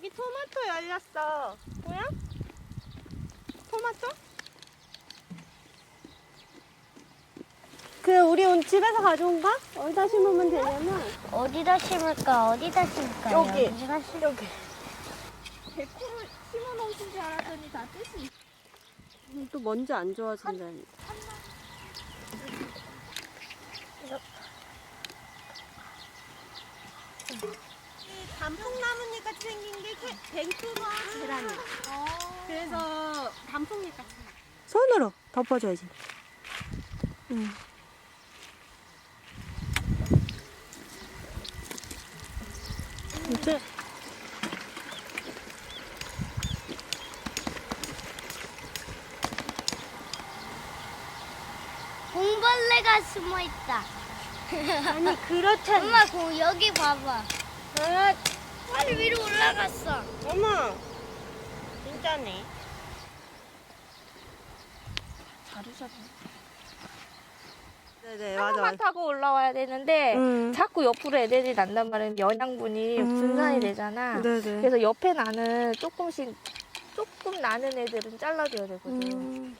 여기 토마토 열렸어. 보여? 토마토? 그 우리 온 집에서 가져온가? 어디다 심으면 되냐면 어디다 심을까? 어디다 심을까? 여기. 여기다 심. 여기. 100% 심어놓으신 줄 알았더니 다 뜻이. 또 먼지 안 좋아진다니. 단풍나뭇잎 같이 생긴 게 뱅크가 계란이. 그래서 단풍잎 같이. 손으로 덮어줘야지. 응. 이제 공벌레가 숨어 있다. 아니 그렇잖아. 엄마 공 여기 봐봐. 아, 빨리 위로 올라갔어. 어머, 진짜네. 자르셨네. 네네 차만 타고 올라와야 되는데 음. 자꾸 옆으로 애들이 난단 말이에요. 영양분이 음. 분산이 되잖아. 네네. 그래서 옆에 나는 조금씩 조금 나는 애들은 잘라줘야 되거든.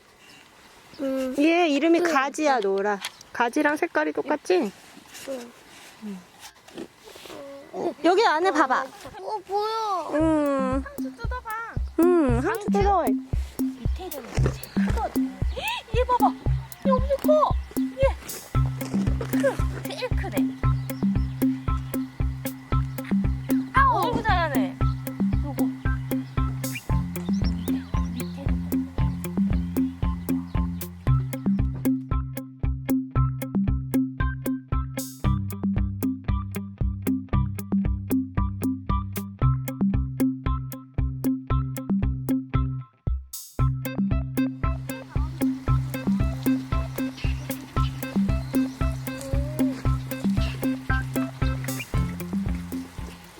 음. 얘 이름이 가지야 노라. 가지랑 색깔이 똑같지? 어, 여기 안에 봐봐. 어 보여. 음, 좀 뜯어봐. 음, 한추 뜨거워. 밑에 있는 거. 이 봐봐.